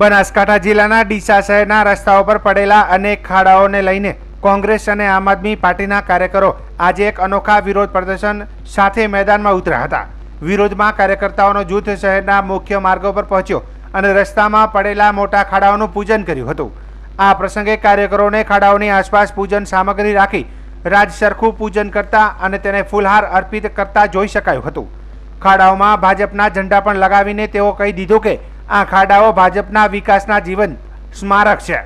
બનાસકાંઠા જિલ્લાના ડીસા શહેરના રસ્તાઓ પર પડેલા અનેક ખાડાઓને લઈને કોંગ્રેસ અને આમ આદમી પાર્ટીના કાર્યકરો આજે એક અનોખા વિરોધ પ્રદર્શન સાથે મેદાનમાં ઉતર્યા હતા. વિરોધમાં કાર્યકર્તાઓનો જૂથ શહેરના મુખ્ય માર્ગો પર પહોંચ્યો અને રસ્તામાં પડેલા મોટા ખાડાઓનું પૂજન કર્યું હતું. આ પ્રસંગે કાર્યકરોને ખાડાઓની આસપાસ પૂજન સામગ્રી રાખી રાજ સરખું પૂજન કરતા અને તેને ફૂલહાર અર્પિત કરતા જોઈ શકાયું હતું. ખાડાઓમાં ભાજપના ઝંડા પણ લગાવીને તેઓ કહી દીધું કે આ ખાડાઓ ભાજપના વિકાસના જીવન સ્મારક છે.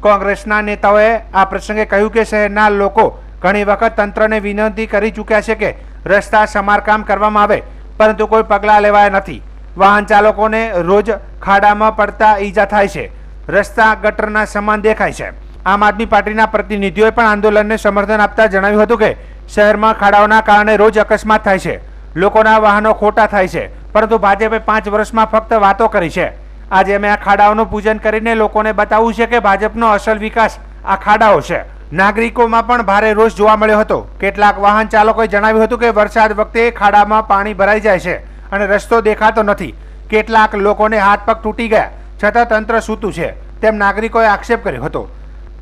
કોંગ્રેસના નેતાઓએ આ પ્રસંગે કહ્યું કે શહેરના લોકો ઘણી વખત તંત્રને વિનંતી કરી ચૂક્યા છે કે રસ્તા સમારકામ કરવામાં આવે, પરંતુ કોઈ પગલાં લેવાયા નથી. વાહન ચાલકોને રોજ ખાડામાં પડતા ઈજા થાય છે. રસ્તા ગટરના સમાન દેખાય છે. આમ આદમી પાર્ટીના પ્રતિનિધિઓએ પણ આંદોલનને સમર્થન આપતા જણાવ્યું હતું કે શહેરમાં ખાડાઓના કારણે રોજ અકસ્માત થાય છે. લોકોના વાહનો ખોટા થાય છે. પરંતુ ભાજપે પાંચ વર્ષમાં ફક્ત વાતો કરી છે. આજે અમે આ ખાડાઓનું પૂજન કરીને લોકોને બતાવવું છે કે ભાજપનો અસલ વિકાસ આ ખાડાઓ છે. નાગરિકોમાં પણ ભારે રોષ જોવા મળ્યો હતો. કેટલાક વાહન ચાલકોએ જણાવ્યું હતું કે વરસાદ વખતે ખાડામાં પાણી ભરાઈ જાય છે અને રસ્તો દેખાતો નથી. કેટલાક લોકોને હાથ પગ તૂટી ગયા. છતાં તંત્ર સૂતું છે. તેમ નાગરિકોએ આક્ષેપ કર્યો હતો.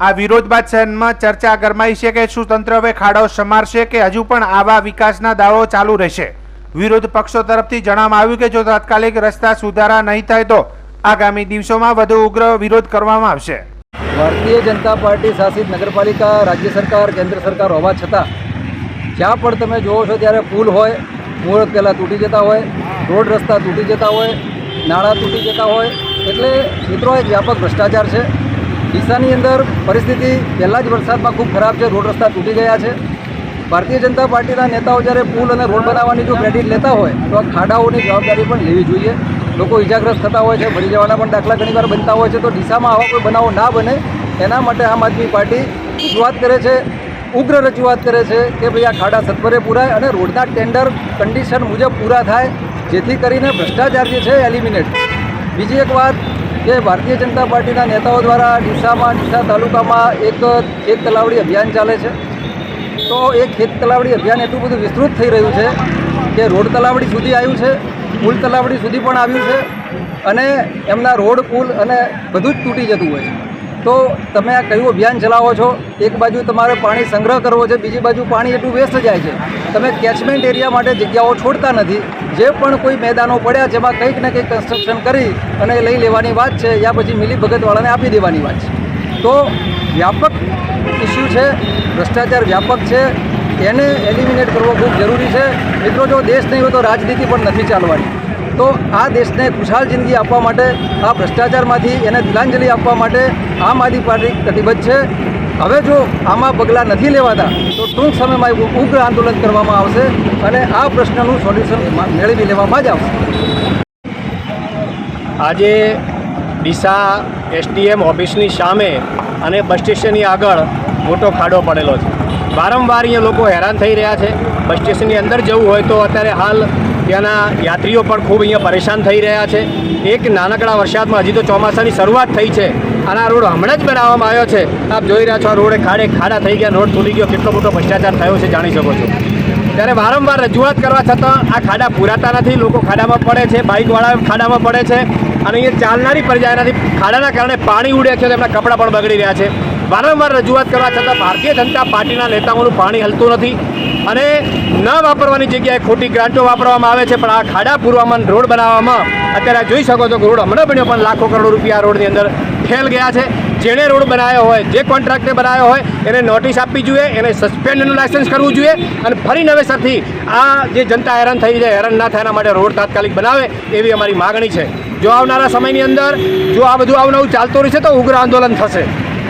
આ વિરોધ બાદ શહેરમાં ચર્ચા ગરમાઈ છે કે શું તંત્ર હવે ખાડો સમારશે કે હજુ પણ આવા વિકાસના દાવો ચાલુ રહેશે? વિરોધ પક્ષો તરફથી જણાવવામાં આવ્યું કે જો તાત્કાલિક રસ્તા સુધારા નહીં થાય તો આગામી દિવસોમાં વધુ ઉગ્ર વિરોધ કરવામાં આવશે. ભારતીય જનતા પાર્ટી શાસિત નગરપાલિકા, રાજ્ય સરકાર, કેન્દ્ર સરકાર હોવા છતાં, જ્યાં પણ તમે જુઓ છો ત્યારે પુલ હોય મુહૂર્ત પહેલાં તૂટી જતા હોય, રોડ રસ્તા તૂટી જતા હોય, નાળા તૂટી જતા હોય, એટલે મિત્રો એક વ્યાપક ભ્રષ્ટાચાર છે. ડીસાની અંદર પરિસ્થિતિ પહેલાં જ વરસાદમાં ખૂબ ખરાબ છે, રોડ રસ્તા તૂટી ગયા છે. ભારતીય જનતા પાર્ટીના નેતાઓ જ્યારે પુલ અને રોડ બનાવવાની જો ક્રેડિટ લેતા હોય, તો આ ખાડાઓની જવાબદારી પણ લેવી જોઈએ. લોકો ઇજાગ્રસ્ત થતા હોય છે મરી જવાના પણ દાખલા ઘણીવાર બનતા હોય છે, તો ડીસામાં આવા કોઈ બનાવો ના બને. એના માટે આમ આદમી પાર્ટી રજૂઆત કરે છે, ઉગ્ર રજૂઆત કરે છે કે ભાઈ આ ખાડા સત્વરે પૂરાય અને રોડના ટેન્ડર કન્ડિશન મુજબ પૂરા થાય, જેથી કરીને ભ્રષ્ટાચાર જે છે એલિમિનેટ બીજી એક વાત કે ભારતીય જનતા પાર્ટીના નેતાઓ દ્વારા ડીસામાં, ડીસા તાલુકામાં એક એક તલાવડી અભિયાન ચાલે છે. તો એ ખેત તલાવડી અભિયાન એટલું બધું વિસ્તૃત થઈ રહ્યું છે કે રોડ તલાવડી સુધી આવ્યું છે, પુલ તલાવડી સુધી પણ આવ્યું છે અને એમના રોડ, પુલ અને બધું જ તૂટી જતું હોય છે. તો તમે આ કયું અભિયાન ચલાવો છો? એક બાજુ તમારે પાણી સંગ્રહ કરવો છે, બીજી બાજુ પાણી એટલું વેસ્ટ જાય છે. તમે કેચમેન્ટ એરિયા માટે જગ્યાઓ છોડતા નથી. જે પણ કોઈ મેદાનો પડ્યા છે એમાં કંઈક ને કંઈક કન્સ્ટ્રક્શન કરી અને લઈ લેવાની વાત છે, યા પછી મિલી ભગતવાળાને આપી દેવાની વાત છે. તો વ્યાપક ઇસ્યુ છે, ભ્રષ્ટાચાર વ્યાપક છે, એને એલિમિનેટ કરવો ખૂબ જરૂરી છે. મિત્રો, જો દેશ નહીં હોય તો રાજનીતિ પણ નથી ચાલવાની. તો આ દેશને ખુશહાલ જિંદગી આપવા માટે, આ ભ્રષ્ટાચારમાંથી એને તિલાંજલિ આપવા માટે આમ આદમી પાર્ટી કટિબદ્ધ છે. હવે જો આમાં પગલાં નથી લેવાતા, તો ટૂંક સમયમાં ઉગ્ર આંદોલન કરવામાં આવશે અને આ પ્રશ્નનું સોલ્યુશન મેળવી લેવામાં જ આવશે. આજે ડીસા એસડીએમ ઓફિસની સામે અને બસ સ્ટેશનની આગળ મોટો ખાડો પડેલો છે. વારંવાર અહીંયા લોકો હેરાન થઈ રહ્યા છે. બસ સ્ટેશનની અંદર જવું હોય તો અત્યારે હાલ ત્યાંના યાત્રીઓ પણ ખૂબ અહીંયા પરેશાન થઈ રહ્યા છે. એક નાનકડા વરસાદમાં હજી તો ચોમાસાની શરૂઆત થઈ છે. અને આ રોડ હમણાં જ બનાવવામાં આવ્યો છે. આપ જોઈ રહ્યા છો આ રોડે ખાડે ખાડા થઈ ગયા, રોડ તૂટી ગયો. કેટલો મોટો ભ્રષ્ટાચાર થયો છે જાણી શકો છો. ત્યારે વારંવાર રજૂઆત કરવા છતાં આ ખાડા પૂરાતા નથી. લોકો ખાડામાં પડે છે, બાઇકવાળા ખાડામાં પડે છે. અને અહીંયા ચાલનારી પ્રજા એનાથી ખાડાના કારણે પાણી ઉડે છે તેમના કપડાં પણ બગડી રહ્યા છે. વારંવાર રજૂઆત કરવા છતાં ભારતીય જનતા પાર્ટીના નેતાઓનું પાણી હલતું નથી અને ન વાપરવાની જગ્યાએ ખોટી ગ્રાન્ટો વાપરવામાં આવે છે. પણ આ ખાડા પૂરવામાં રોડ બનાવવામાં અત્યારે જોઈ શકો છો કે રોડ હમણાં બન્યો, પણ લાખો કરોડ રૂપિયા રોડની અંદર ફેલ ગયા છે. જેણે રોડ બનાવ્યો હોય, જે કોન્ટ્રાક્ટે બનાવ્યો હોય, એને નોટિસ આપવી જોઈએ, એને સસ્પેન્ડનું લાયસન્સ કરવું જોઈએ અને ફરી નવેસરથી આ જે જનતા હેરાન થઈ જાય હેરાન ના થાય એના માટે રોડ તાત્કાલિક બનાવે એવી અમારી માગણી છે. જો આવનારા સમયની અંદર જો આ બધું આવું નવું ચાલતું રહેશે તો ઉગ્ર આંદોલન થશે.